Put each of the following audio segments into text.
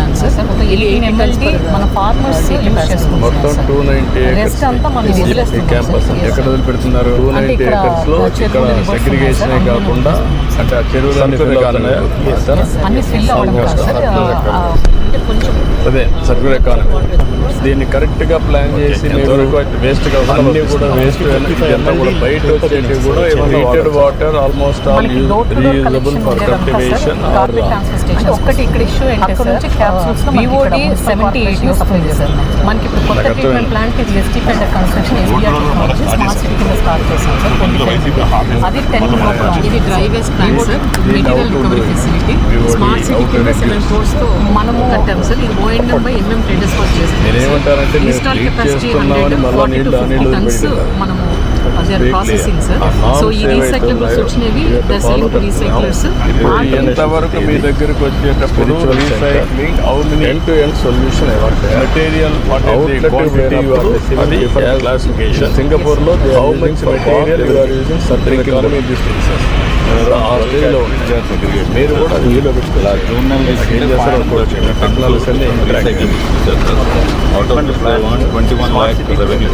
Plan sir. ఇది eighty మన farmers use మొత్తం టూ నైన్టీ రెస్ట్ అంతా మనం క్యాంపస్. ఎక్కడ వదిలిపెడుతున్నారు? టూ నైన్టీ ఏకర్స్లో చెరువులు ఇక్కడ సెగ్రిగేషన్. కాకుండా అంటే ఆ? సార్? అన్ని ఫిల్ అవ్వడం కాదు సార్. ఆ, ఆ, అంటే కొంచెం అదే సర్క్యులర్ ఎకానమీ దీన్ని కరెక్ట్గా ప్లాన్ చేసి వేస్ట్ అన్ని కూడా వేస్ట్ ఇదంతా కూడా బయట వచ్చేటివి కూడా treated water almost all reusable for cultivation ఒక్కటి ఇక్కడ ఇష్యూ ఏంటి అక్కడ సార్? నుంచి క్యాప్సూల్స్లో BOD BOD సెవెంటీ ఎయిట్ మనకి ఇప్పుడు కొత్త ట్రీట్మెంట్. ప్లాంట్ ఇది ST పెండర్ construction SBR technology smart city కింద స్టార్ట్ చేశాం సార్. అది టెన్ ఇది dry waste plant sir. Material recovery facility smart city కింద సెవెన్ మనము కట్టాం సార్. ఇది బై ట్రేడర్స్ వర్క్ మీరు install capacity hundred forty two fifty tons మనము దే ఆర్. ప్రాసెసింగ్ సార్ సో ఈ రీసైక్లబుల్స్ వచ్చినవి రీసైక్లర్స్ ఎంతవరకు మీ దగ్గరికి వచ్చేటప్పుడు recycling end to end solution material అది క్లాసిఫికేషన్ సింగపూర్లో how much material you are using economy ఉంది. మీరు కూడా వీడియో పెట్టుకోవాలి ఏం చేస్తారో అనుకోవచ్చు టెక్నాలజీ అన్ని 21 lakh revenue.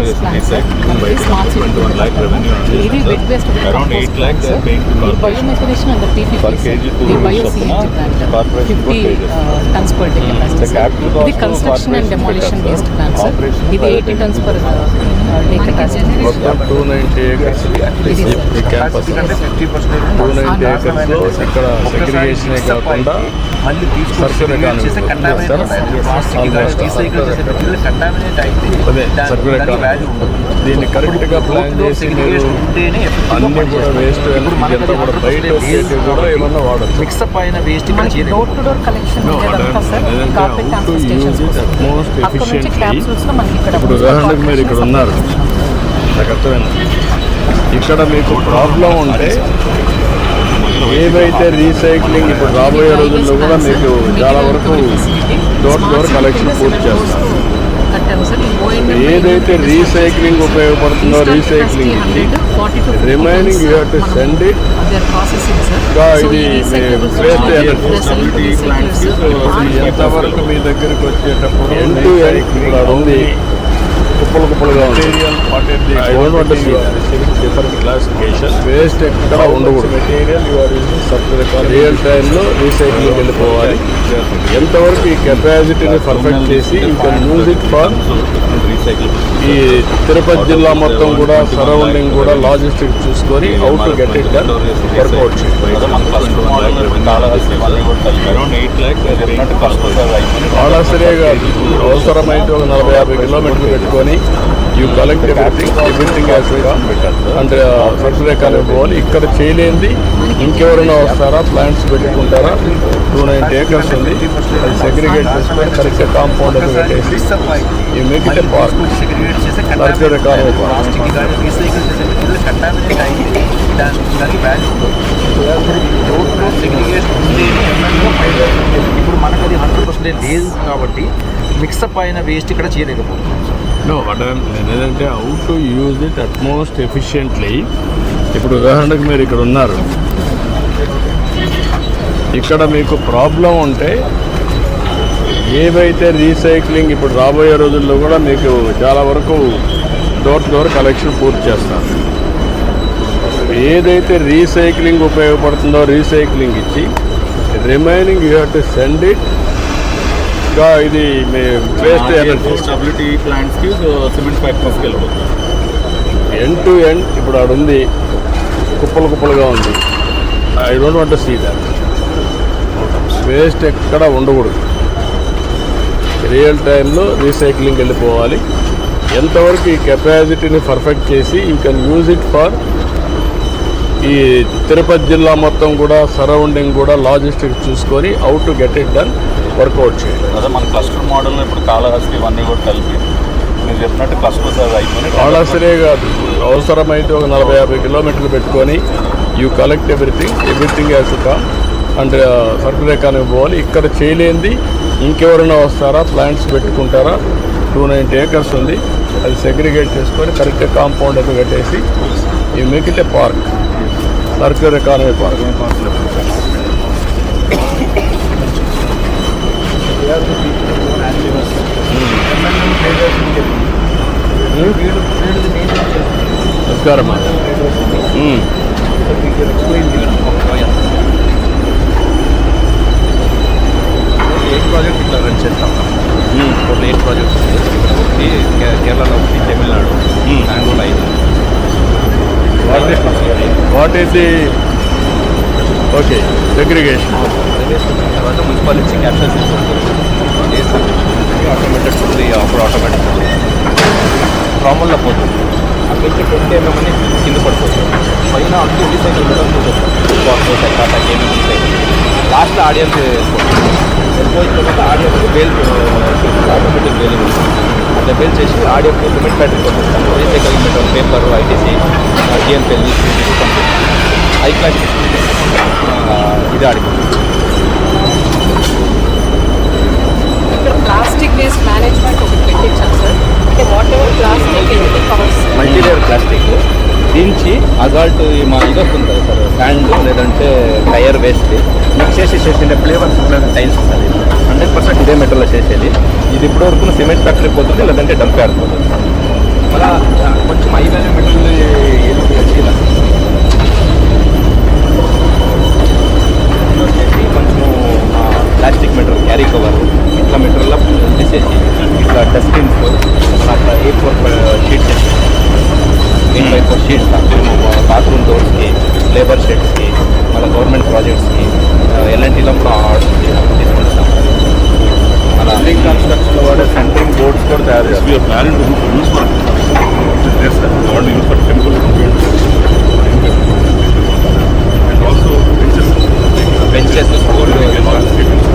We MRF ఇది డ్రై వేస్ట్ ప్లాంట్ సార్ ఇది smart city 21 lakh revenue on this. ఇది wet waste Around 8 lakhs are paying to corporation. Biomethanation and PP Per kg to ఇది bio Chopra, CNG plant corporation fifty purchases. Tons per day capacity The ఇది of demolition becomes based plant sir operation ఇది eighty tons per day capacity మొత్తం two ninety acres ఈ campus two ninety ఏకర్స్లో ఇక్కడ segregation కాకుండా మళ్ళీ చేసే అయితే. దీన్ని గా ప్లాన్ చేసి మీరు segregation ఉంటేనే effective గా అన్ని కూడా పనిచేస్తుంది. వేస్ట్ ఇప్పుడు మనకి ఇదంతా కూడా అది బయట లేదు. వచ్చేటివి కూడా కాబట్టి ఏమన్నా వాడచ్చు. మిక్స్ అప్ అయిన వేస్ట్ ఇక్కడ మనకి చేయలేదు door to door collection No, ఉండేదంతా సార్ అదే- కార్పెట్ how to transfer use stations it at most అక్కడ నుంచి efficiently. క్యాప్సూల్స్లో మనకి ఇక్కడ ఇప్పుడు ఉదాహరణకు మీరు ఇక్కడ ఉన్నారు. నాకు అర్థమైంది. ఇక్కడ మీకు ప్రాబ్లం ఉంటే ఏవైతే రీసైక్లింగ్ ఇప్పుడు రాబోయే రోజుల్లో కూడా మీకు చాలా వరకు డోర్ డోర్ కలెక్షన్ పూర్తి చేస్తారు. ఏదైతే రీసైక్లింగ్ ఉపయోగపడుతుందో recycling remaining you to send it. ఇది ఎంతవరకు మీ దగ్గరికి వచ్చేటప్పుడు ఎండ్ టు ఎండ్ ఇప్పుడు అది ఉంది. కుప్పలు కుప్పలుగా ఉంది. డిఫరెంట్ క్లాసిఫికేషన్ వేస్ట్ ఎక్కడ ఉండకూడదు. Material you're using circular real టైంలో రీసైక్లింగ్ వెళ్ళిపోవాలి. ఎంతవరకు ఈ కెపాసిటీని పర్ఫెక్ట్ చేసి కెన్ యూజ్ ఇట్ ఫర్. ఈ తిరుపతి జిల్లా మొత్తం కూడా సరౌండింగ్ కూడా లాజిస్టిక్ చూసుకొని how to get it done work out చేయాలి అదే మన cluster model కాళహస్తి ఇవన్నీ కూడా కలిపి around 8 lakhs are paying to corporation. కాళాశ్రీగా అవసరమైతే ఒక నలభై యాభై కిలోమీటర్లు పెట్టుకొని you collect everything everything as అంటే సర్కులర్ ఎకానమీ పోవాలి ఇక్కడ చేయలేంది ఇంకెవరైనా వస్తారా? ప్లాంట్స్ పెట్టుకుంటారా? టూ నైన్టీ ఏకర్స్ ఉంది. అది సెగ్రిగేట్ చేసుకొని కరెక్ట్ కాంపౌండ్ పెట్టేసి ఈ ఇట్ పార్క్గా పనిచేస్తుంది. ఇప్పుడు మనకు అది హండ్రెడ్ పర్సెంట్ లేదు కాబట్టి మిక్సప్ అయిన వేస్ట్ ఇక్కడ చేయలేకపోతున్నాం. నో వాట్ ఏంటంటే how to use it at most efficiently ఇప్పుడు ఉదాహరణకు మీరు ఇక్కడ ఉన్నారు. ఇక్కడ మీకు ప్రాబ్లం ఉంటే ఏవైతే రీసైక్లింగ్ ఇప్పుడు రాబోయే రోజుల్లో కూడా మీకు చాలా వరకు డోర్ టు డోర్ కలెక్షన్ పూర్తి చేస్తారు. ఏదైతే రీసైక్లింగ్ ఉపయోగపడుతుందో రీసైక్లింగ్ ఇచ్చి remaining you have to send it ఇది మీ వేస్ట్ స్టెబిలిటీ ప్లాంట్స్కి సిమెంట్ ఫ్యాక్టరీస్కి వెళ్ళిపోతుంది ఎండ్ టు ఎండ్ ఇప్పుడు ఆడ ఉంది. కుప్పలు కుప్పలుగా ఉంది. I don't want see that waste ఎక్కడ ఉండకూడదు. రియల్ టైంలో రీసైక్లింగ్ వెళ్ళిపోవాలి. ఎంతవరకు ఈ కెపాసిటీని పర్ఫెక్ట్ చేసి you can use it for ఈ తిరుపతి జిల్లా మొత్తం కూడా సరౌండింగ్ కూడా లాజిస్టిక్ చూసుకొని how to get it done work out చేయాలి. అదే మన క్లస్టర్ మోడల్ ఇప్పుడు కాళహస్తి ఇవన్నీ కూడా కలిపి మీరు చెప్పినట్టు క్లస్టర్స్ అవి అయిపోయి కాళాశ్రే కాదు అవసరమైతే ఒక నలభై యాభై కిలోమీటర్లు పెట్టుకొని you collect everything everything as come and circular economy పోవాలి. ఇక్కడ చేయలేంది ఇంకెవరైనా వస్తారా? ప్లాంట్స్ పెట్టుకుంటారా? టూ నైంటీ ఏకర్స్ ఉంది. అది సెగ్రిగేట్ చేసుకొని కరెక్ట్ కాంపౌండ్ అది కట్టేసి ఈ make it a park circular economy park నమస్కారం అమ్మా మ్మ్. ఎయిట్ ప్రాజెక్ట్ ఇట్లా రన్ చేస్తాం. టోటల్ ఎయిట్ ప్రాజెక్ట్స్ ఒకటి కేరళలో ఒకటి తమిళనాడు. బెంగళూరు ఐదు. What is the okay segregation తర్వాత municipality capture system automated fully అప్పుడు ఆటోమేటిక్ రాముల్లో పోతుంది అక్కడి నుంచి ట్వంటీ ఎంఎం కింద పడిపోతుంది పైన అంటూ ఉండి సైకిల్ ఉంటుంది box Tata gaming recycle last audience వెళ్ళిపోయిన తర్వాత ఆడియన్స్ బేల్ ఆటోమేటిక్ బేలింగ్ అట్లా బేల్ చేసి ఆడియో సిమెంట్ బ్యాటరీ పంపిస్తాం recycle paper ITC TMPL high class ఇది ఆడిపోతుంది ప్లాస్టిక్ వేస్ట్ మేనేజ్మెంట్ ఒకటి పెట్టించాం సార్. ప్లాస్టిక్ మల్టీలేయర్ ప్లాస్టిక్ దించి అజాల్ట్ మా ఇది వస్తుంది కదా సార్. శాండ్ లేదంటే టైర్ వేస్ట్ మిక్స్ చేసి చేసిన ఫ్లేవర్స్ టైల్స్ వస్తుంది హండ్రెడ్ పర్సెంట్ ఇదే మెటీరియల్ చేసేది. ఇది ఇప్పటి వరకు సిమెంట్ ఫ్యాక్టరీ పోతుంది లేదంటే డంప్ యార్డ్ పోతుంది. కొంచెం ఐదు వేల మెటీరియల్ ఏది వచ్చిందా వచ్చేసి కొంచెం ప్లాస్టిక్ మెటీరియల్ క్యారీ కవర్ ఇట్లా మెటీరియల్ తీసేసి ఇట్లా డస్ట్బిన్స్ అట్లా A four sheets eight by four sheets bathroom డోర్స్కి labour షెడ్స్కి మళ్ళీ గవర్నమెంట్ ప్రాజెక్ట్స్కి ఎల్ఎన్టీలో కూడా ఆర్డర్ తీసుకుంటున్నాం అలా బిల్డింగ్ కన్స్ట్రక్షన్ వాడే సెంటరింగ్ బోర్డ్స్ కూడా తయారు చేస్తారు we're planning to use for yes sir we want to use for temple and also benches benches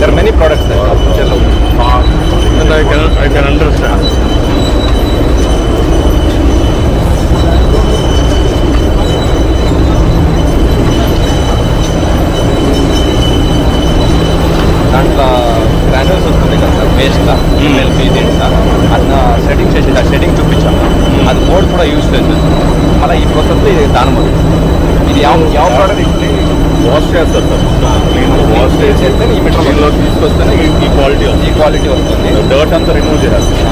there many products ఫ్యూచర్లో And I can, I can understand. దాంట్లో గ్రాండర్స్ వస్తుంది కదా సార్ వేస్ట్లా ఎల్పి దీంట్లో అట్లా సెట్టింగ్ చేసి ఆ సెట్టింగ్ చూపించాము అది బోర్డు కూడా యూజ్ చేస్తుంది అలా ఈ ప్రాసెస్ ఇది దానం ఇది ಯಾವ ಯಾವ ప్రోడక్ట్ వాష్ చేస్తారు సార్ క్లీన్ వాష్ చేసి చేస్తే ఈ మెటీరియల్ దీనిలో తీసుకొస్తేనే ఈ- ఈ క్వాలిటీ వస్తుంది ఈ క్వాలిటీ వస్తుంది డర్ట్ అంతా రిమూవ్ చేస్తారు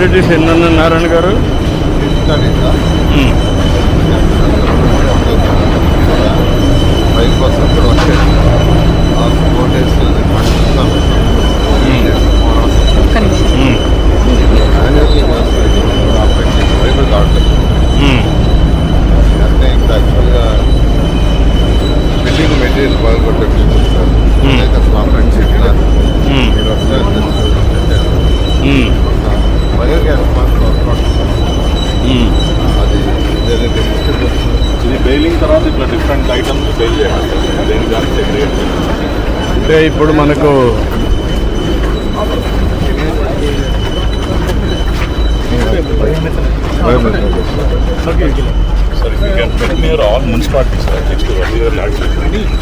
ఫెసిలిటీస్ ఎన్ని ఉన్నాయి నారాయణ గారు మ్మ్. ఫైవ్ పర్సెంట్ కూడా వచ్చాయి ఆ ఫోర్ డేస్ ఒక్క నిమిషం మ్మ్. వైపు కావట్లేదు మ్మ్. అంటే ఇంకా యాక్చువల్గా బిల్డింగ్ మెటీరియల్ బాగా కొట్టట్లేదు సార్ అయితే మా ఫ్రెండ్స్ చెప్పినారు మ్మ్. మీరు వస్తారు మ్మ్. బయోగ్యాస్ మ్మ్. అది ఏదైతే డిస్ట్రిబ్యూషన్ ఇది బెయిలింగ్ తర్వాత ఇట్లా డిఫరెంట్ ఐటమ్స్ బెయిల్ చేయాలి దేని దానికి సెగ్రిగేట్ అంటే ఇప్పుడు మనకు sir you can put near all municipality sir next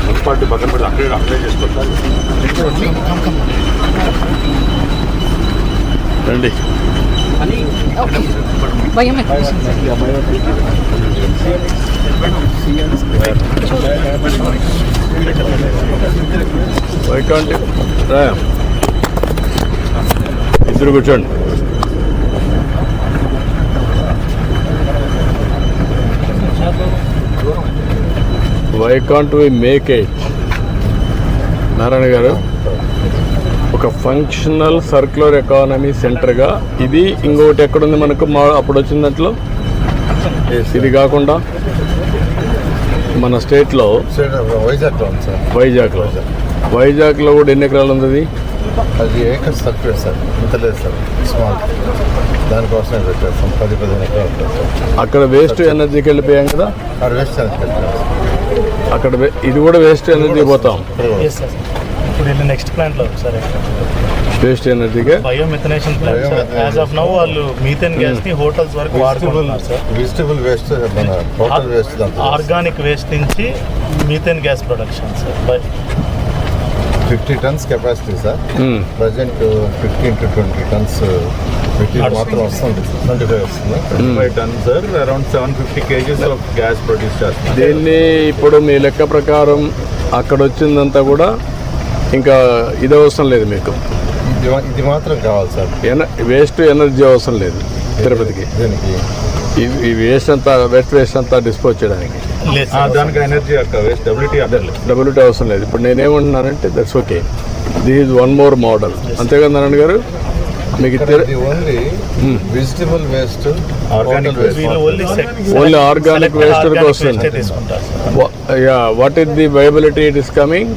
municipality పక్కన పెట్టి అక్కడే అప్లై చేసుకోవాలి రండి. భయం ఇద్దరు కూర్చోండి. Why can't we make eight Narayana గారు ఒక ఫంక్షనల్ సర్క్యులర్ ఎకానమీ సెంటర్గా ఇది ఇంకొకటి ఎక్కడుంది మనకు? మా అప్పుడు వచ్చిన దాంట్లో? ఇది కాకుండా మన స్టేట్లో వైజాగ్లో ఉంది సార్ వైజాగ్లో. వైజాగ్లో కూడా ఎన్ని ఎకరాలు ఉంది అది? ఏకర్ సర్క్యులర్ సార్ ఇంత లేదు సార్ స్మాల్ దానికోసమే పెట్టేస్తాం పది పదిహేను ఎకరాలు అక్కడ వేస్ట్ ఎనర్జీకి వెళ్ళిపోయాం కదా? ఆరు వేస్ట్ పెట్టాం అక్కడ ఇది కూడా వేస్ట్ ఎనర్జీ పోతాం. ఇప్పుడు నెక్స్ట్ ప్లాంట్లో sir waste ఎనర్జీకే biomethanation plant sir Biomethanation. As of now వాళ్ళు మీథేన్ గ్యాస్ని హోటల్స్ వరకు వాడుకుంటున్నారు sir vegetable waste total waste organic waste నుంచి methane gas production sir by fifty tons capacity sir Hmm. Present fifteen to twenty tons material మాత్రం వస్తుంది twenty five వస్తుంది. Five ton sir around seven fifty KGs of gas produce చేస్తున్నాం దీన్ని ఇప్పుడు మీ లెక్క ప్రకారం అక్కడ వచ్చిందంతా కూడా ఇంకా ఇది అవసరం లేదు మీకు. ఇది మాత్రం కావాలి సార్. ఎన వేస్ట్ ఎనర్జీ అవసరం లేదు తిరుపతికి. దీనికి? ఈ- ఈ వేస్ట్ అంతా వెట్ వేస్ట్ అంతా డిస్పోజ్ చేయడానికి. దానికి ఎనర్జీ వేస్ట్ డబ్ల్యూటీ అవసరం లేదు. ఇప్పుడు నేనేమంటున్నానంటే that's okay this is one more model అంతేగా నారాయణ గారు మీకు ఓన్లీ వెజిటబుల్ వేస్ట్ waste. వీళ్ళు ఓన్లీ Only organic waste కి వస్తుంది. Yeah what is the viability it is coming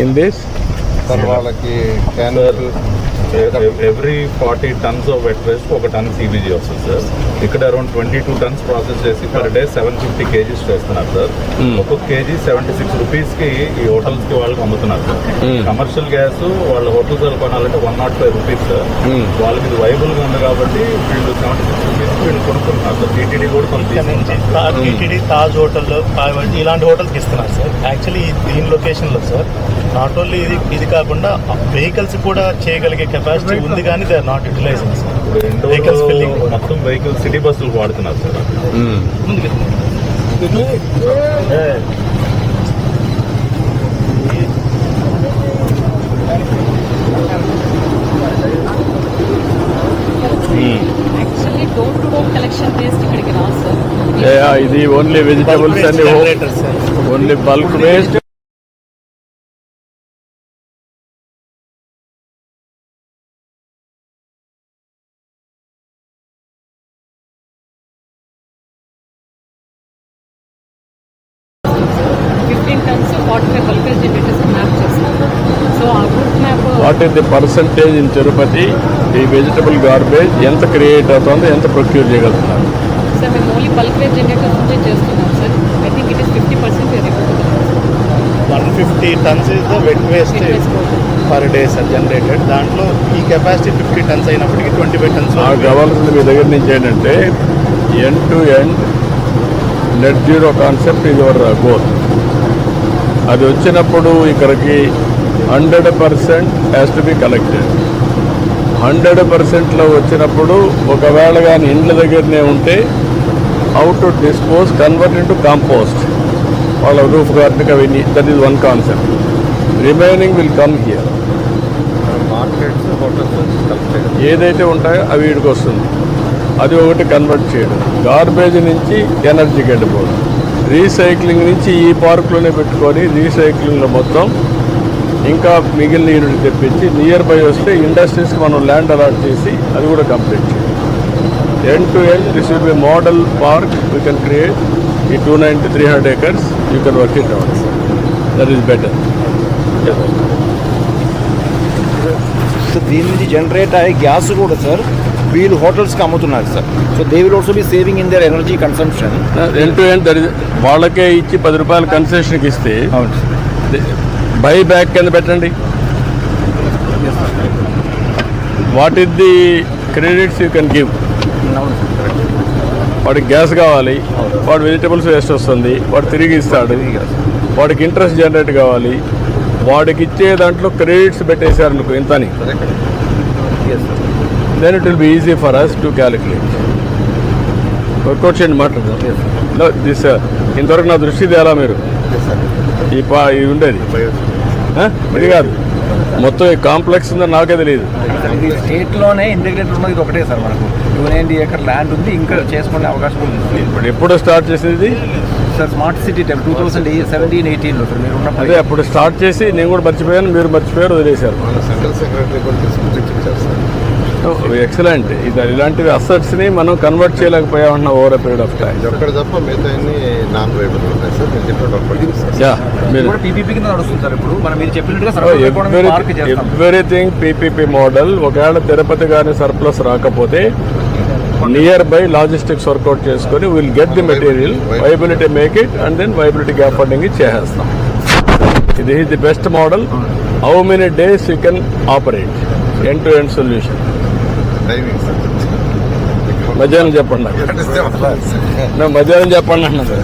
in this వాళ్ళకి every forty tons of wet waste ఒక ton CBG వస్తుంది sir ఇక్కడ around twenty two tons process చేసి per day seven fifty KGs చేస్తున్నారు sir ఒక్కొక్క KG seventy six రూపీస్కి ఈ హోటల్స్కి వాళ్ళకి అమ్ముతున్నారు సార్ కమర్షియల్ గ్యాస్ వాళ్ళ హోటల్స్ వాళ్ళు కొనాలంటే one nought five rupees sir వాళ్ళకి ఇది వైబుల్గా ఉంది కాబట్టి వీళ్ళు సెవెంటీ సిక్స్ రూపీస్ వీళ్ళు కొనుక్కుంటున్నారు సార్ టీటీడీ కూడా కొంత. టీటీడీ తాజ్ హోటల్లో కావచ్చు, ఇలాంటి హోటల్స్కి ఇస్తున్నారు సార్ యాక్చువల్లీ దీని లొకేషన్లో సార్ నాట్ ఓన్లీ ఇది ఇది కాకుండా వెహికల్స్ కూడా చేయగలిగే కెపాసిటీ ఉంది కానీ they are not utilising vehicles filling మొత్తం వెహికల్ సిటీ బస్సులు వాడుతున్నారు సార్. సార్ ఇది only vegetables and only bulk waste the percentage in Tirupati ఈ వెజిటబుల్ గార్బేజ్ ఎంత క్రియేట్ అవుతుందో ఎంత ప్రొక్యూర్ చేయగలుగుతున్నారు? One fifty tons is the wet waste per day sir generated దాంట్లో ఈ కెపాసిటీ ఫిఫ్టీ టన్స్ అయినప్పటికీ ట్వంటీ ఫైవ్ టన్స్ కావాల్సింది మీ దగ్గర నుంచి ఏంటంటే end to end net zero concept ఇది యువర్ గోల్ అది వచ్చినప్పుడు ఇక్కడికి hundred percent has to be collected hundred పర్సెంట్లో వచ్చినప్పుడు ఒకవేళ కానీ ఇండ్ల దగ్గరనే ఉంటే out to dispose convert into compost వాళ్ళ రూఫ్ గార్డెన్కి అవన్నీ that is one concept remaining will come here ఏదైతే ఉంటాయో అవి వీడికి వస్తుంది. అది ఒకటి కన్వర్ట్ చేయడం. గార్బేజ్ నుంచి ఎనర్జీకి వెళ్ళిపోవడం రీసైక్లింగ్ నుంచి ఈ పార్కులోనే పెట్టుకొని రీసైక్లింగ్లో మొత్తం ఇంకా మిగిలిన యూనిట్ తెప్పించి నియర్ బై వస్తే ఇండస్ట్రీస్కి మనం ల్యాండ్ అలాట్ చేసి అది కూడా కంప్లీట్ చేయాలి. End to end this will be model park we can create ఈ two ninety three hundred acres you can work it out that is better so దీని నుంచి జనరేట్ అయ్యే గ్యాస్ కూడా సార్ వీళ్ళు హోటల్స్కి అమ్ముతున్నారు sir so they will also be saving in their energy consumption end to end వాళ్ళకే ఇచ్చి పది రూపాయలు కన్సెషన్కి ఇస్తే బై బ్యాక్ కింద పెట్టండి. What is the credits you can give వాడికి గ్యాస్ కావాలి వాడు వెజిటబుల్స్ వేస్ట్ వస్తుంది వాడు తిరిగి ఇస్తాడు వాడికి ఇంట్రెస్ట్ జనరేట్ కావాలి వాడికి ఇచ్చే దాంట్లో క్రెడిట్స్ పెట్టేశారు అనుకో ఇంతని. Yes then it will be easy for us to calculate work out చేయండి మాట్లాడదాం దిస్ ఇంతవరకు నా దృష్టి తేలా మీరు? ఈ పా ఇది ఉండేది. ఇది కాదు. మొత్తం ఈ కాంప్లెక్స్ ఉందని నాకే తెలియదు స్టేట్లోనే ఇంటిగ్రేటెడ్ ఉన్నది ఇది ఒకటే సార్ మనకు. టూ నైంటీ ఏకర్ ల్యాండ్ ఉంది ఇంకా చేసుకునే అవకాశం ఉంది. ఇప్పుడు ఎప్పుడో స్టార్ట్ చేసేది sir smart city temp two thousand seventeen ఎయిటీన్లో సార్ మీరు ఉన్నప్పుడు. అదే అప్పుడు స్టార్ట్ చేసి నేను కూడా మర్చిపోయాను మీరు మర్చిపోయారు వదిలేశారు. మన సెంట్రల్ సెక్రటరీ కూడా తీసుకుని ఎక్సలెంట్ ఇది ఇలాంటివి అసెట్స్ని మనం కన్వర్ట్ చేయలేకపోయామన్న ఓవర్ పీరియడ్ ఆఫ్ టైం ఇది ఒక్కటి తప్ప మిగతా నాన్ ఎవ్రీథింగ్ పీపీపీ మోడల్ ఒకవేళ తిరుపతి కానీ సర్ప్లస్ రాకపోతే near by logistics work out చేసుకొని will get the material viability make it and then viability gap funding చేసేస్తాం. ఇది the best model how many days you can operate end to end solution sir మధ్యాహ్నం చెప్పండి మధ్యాహ్నం చెప్పండి అన్నది